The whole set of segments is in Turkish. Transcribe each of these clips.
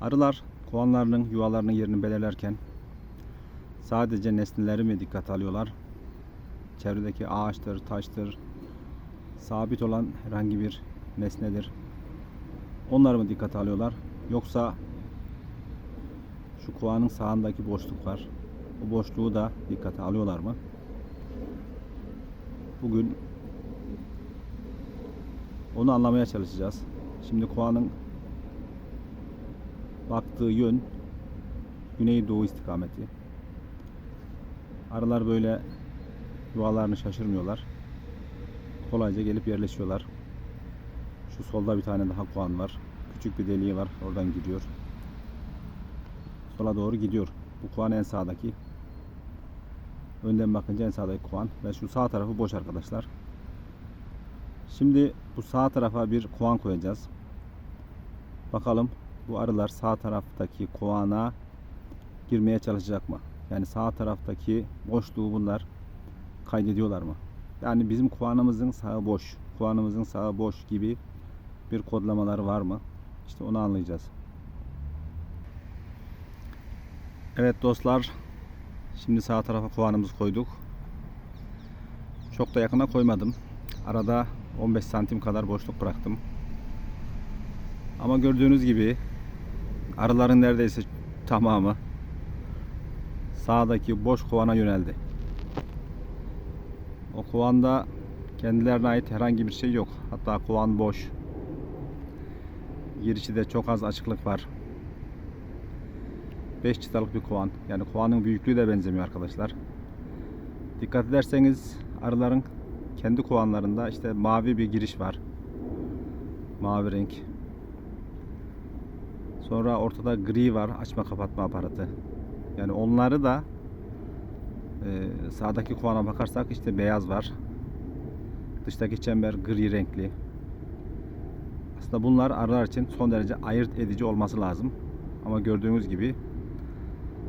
Arılar kovanlarının yuvalarının yerini belirlerken sadece nesneleri mi dikkate alıyorlar? Çevredeki ağaçtır, taştır, sabit olan herhangi bir nesnedir. Onları mı dikkate alıyorlar? Yoksa şu kovanın sağındaki boşluk var. O boşluğu da dikkate alıyorlar mı? Bugün onu anlamaya çalışacağız. Şimdi kovanın baktığı yön güneydoğu istikameti. Arılar böyle yuvalarını şaşırmıyorlar. Kolayca gelip yerleşiyorlar. Şu solda bir tane daha kovan var. Küçük bir deliği var. Oradan gidiyor. Sola doğru gidiyor. Bu kovan en sağdaki. Önden bakınca en sağdaki kovan. Ve şu sağ tarafı boş arkadaşlar. Şimdi bu sağ tarafa bir kovan koyacağız. Bakalım bu arılar sağ taraftaki kovana girmeye çalışacak mı? Yani sağ taraftaki boşluğu bunlar kaydediyorlar mı? Yani bizim kovanımızın sağı boş, kovanımızın sağı boş gibi bir kodlamaları var mı? İşte onu anlayacağız. Evet dostlar, şimdi sağ tarafa kovanımızı koyduk. Çok da yakına koymadım. Arada 15 santim kadar boşluk bıraktım. Ama gördüğünüz gibi arıların neredeyse tamamı sağdaki boş kovana yöneldi. O kovanda kendilerine ait herhangi bir şey yok. Hatta kovan boş. Girişi de çok az açıklık var. 5 çıtalık bir kovan. Yani kovanın büyüklüğü de benzemiyor arkadaşlar. Dikkat ederseniz arıların kendi kovanlarında işte mavi bir giriş var. Mavi renk. Sonra ortada gri var açma kapatma aparatı. Yani onları da e, sağdaki kovana bakarsak işte beyaz var. Dıştaki çember gri renkli. Aslında bunlar arılar için son derece ayırt edici olması lazım. Ama gördüğünüz gibi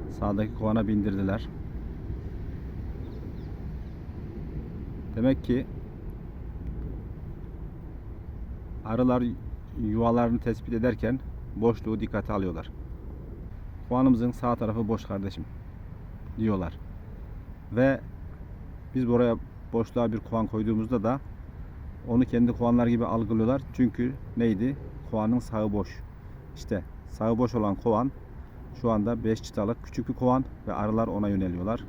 sağdaki kovana bindirdiler. Demek ki arılar yuvalarını tespit ederken boşluğu dikkate alıyorlar. Kovanımızın sağ tarafı boş kardeşim diyorlar. Ve biz buraya boşluğa bir kovan koyduğumuzda da onu kendi kovanlar gibi algılıyorlar. Çünkü neydi? Kovanın sağı boş. İşte sağı boş olan kovan şu anda 5 çıtalık küçük bir kovan ve arılar ona yöneliyorlar.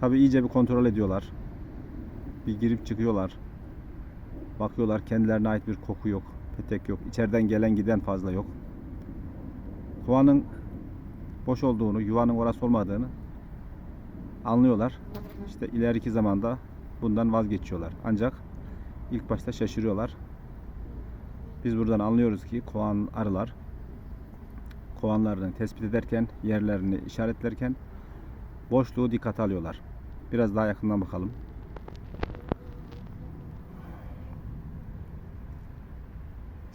Tabi iyice bir kontrol ediyorlar. Bir girip çıkıyorlar. Bakıyorlar kendilerine ait bir koku yok. Petek yok. İçeriden gelen giden fazla yok. Kovanın boş olduğunu, yuvanın orası olmadığını anlıyorlar. İşte ileriki zamanda bundan vazgeçiyorlar. Ancak ilk başta şaşırıyorlar. Biz buradan anlıyoruz ki kovan arılar kovanlarını tespit ederken, yerlerini işaretlerken boşluğu dikkate alıyorlar. Biraz daha yakından bakalım.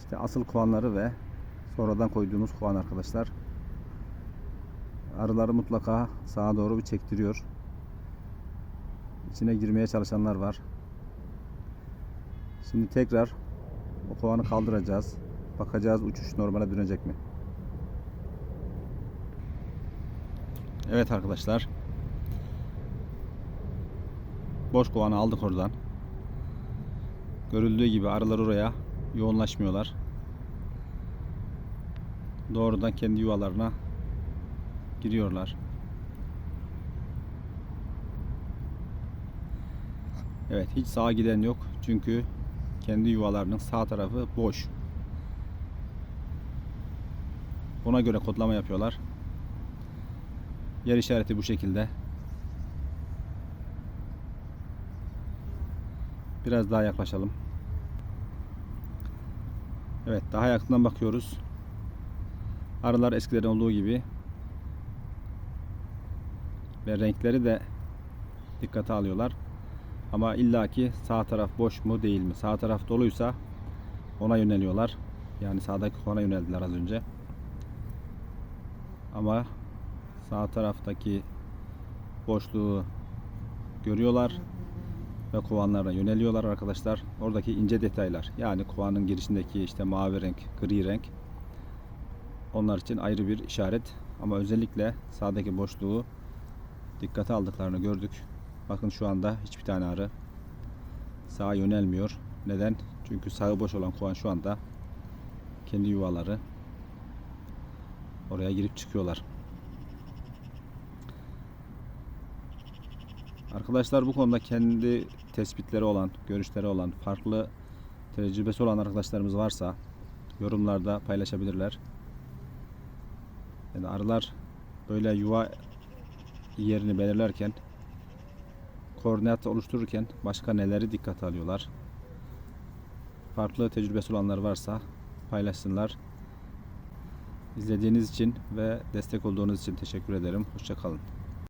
İşte asıl kovanları ve sonradan koyduğumuz kovan arkadaşlar. Arıları mutlaka sağa doğru bir çektiriyor. İçine girmeye çalışanlar var. Şimdi tekrar o kovanı kaldıracağız. Bakacağız uçuş normale dönecek mi? Evet arkadaşlar. Boş kovanı aldık oradan. Görüldüğü gibi arılar oraya yoğunlaşmıyorlar. Doğrudan kendi yuvalarına giriyorlar. Evet hiç sağa giden yok. Çünkü kendi yuvalarının sağ tarafı boş. Buna göre kodlama yapıyorlar. Yer işareti bu şekilde. Biraz daha yaklaşalım. Evet daha yakından bakıyoruz. Arılar eskiden olduğu gibi ve renkleri de dikkate alıyorlar. Ama illaki sağ taraf boş mu değil mi? Sağ taraf doluysa ona yöneliyorlar. Yani sağdaki kona yöneldiler az önce. Ama sağ taraftaki boşluğu görüyorlar ve kovanlara yöneliyorlar arkadaşlar. Oradaki ince detaylar yani kovanın girişindeki işte mavi renk, gri renk onlar için ayrı bir işaret. Ama özellikle sağdaki boşluğu dikkate aldıklarını gördük. Bakın şu anda hiçbir tane arı sağa yönelmiyor. Neden? Çünkü sağı boş olan kovan şu anda kendi yuvaları oraya girip çıkıyorlar. Arkadaşlar bu konuda kendi tespitleri olan, görüşleri olan, farklı tecrübesi olan arkadaşlarımız varsa yorumlarda paylaşabilirler. Yani arılar böyle yuva yerini belirlerken koordinat oluştururken başka neleri dikkate alıyorlar? Farklı tecrübesi olanlar varsa paylaşsınlar. İzlediğiniz için ve destek olduğunuz için teşekkür ederim. Hoşçakalın.